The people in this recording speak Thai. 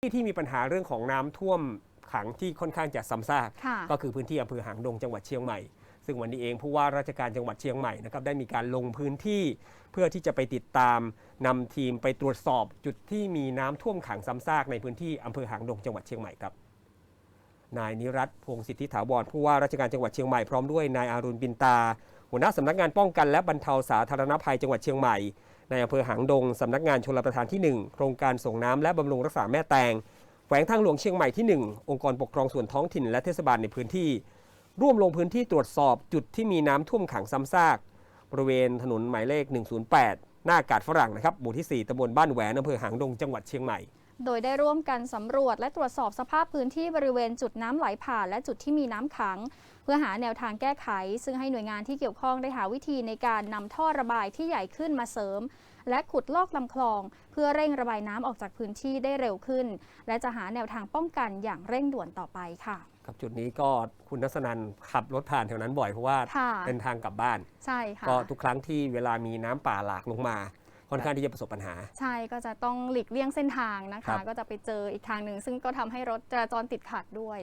ที่ที่มีปัญหาเรื่องของน้ำท่วมขังที่ค่อนข้างจะซ้ำซากค่ะก็คือพื้นที่อำเภอหางดงจังหวัดเชียงใหม่ ซึ่งวันนี้เองผู้ว่าราชการจังหวัดเชียงใหม่นะครับได้มีการลงพื้นที่ เพื่อที่จะไปติดตามนำทีมไปตรวจสอบจุดที่มีน้ำท่วมขังซ้ำซากในพื้นที่อำเภอหางดงจังหวัดเชียงใหม่ครับนายนิรัตน์พงศ์สิทธิถาวรผู้ว่าราชการจังหวัดเชียงใหม่พร้อมด้วยนายอารุณบินตาหัวหน้าสำนักงานป้องกันและบรรเทาสาธารณภัยจังหวัดเชียงใหม่ ในอำเภอหางดงสำนักงานชลประทานที่ 1 โครงการส่งน้ำและบำรุงรักษาแม่แตงแขวงทางหลวงเชียงใหม่ที่ 1 องค์กรปกครองส่วนท้องถิ่นและเทศบาลในพื้นที่ ร่วมลงพื้นที่ตรวจสอบจุดที่มีน้ำท่วมขังซ้ำซาก บริเวณถนนหมายเลข 108 หน้าอากาศฝรั่งนะครับหมู่ที่ 4ตำบลบ้านแหวนอำเภอหางดงจังหวัดเชียงใหม่ โดยได้ร่วมกันสำรวจและตรวจสอบสภาพพื้นที่บริเวณจุดน้ำไหลผ่าน และจุดที่มีน้ำขัง เพื่อหาแนวทางแก้ไข ซึ่งให้หน่วยงานที่เกี่ยวข้องได้หาวิธีในการนำท่อระบายที่ใหญ่ขึ้นมาเสริม และขุดลอกลำคลอง เพื่อเร่งระบายน้ำออกจากพื้นที่ได้เร็วขึ้น และจะหาแนวทางป้องกันอย่างเร่งด่วนต่อไปค่ะครับจุดนี้ก็คุณนัสนันขับรถผ่านแถวนั้นบ่อยเพราะว่าค่ะเป็นทางกลับบ้าน ใช่ค่ะก็ทุกครั้งที่เวลามีน้ำป่าหลากลงมา ค่อนข้างที่จะประสบปัญหา ใช่ก็จะต้องหลีกเลี่ยงเส้นทางนะครัคะ บ ก็จะไปเจออีกทางหนึ่งซึ่งก็ทำให้รถจราจรติดขัดด้วย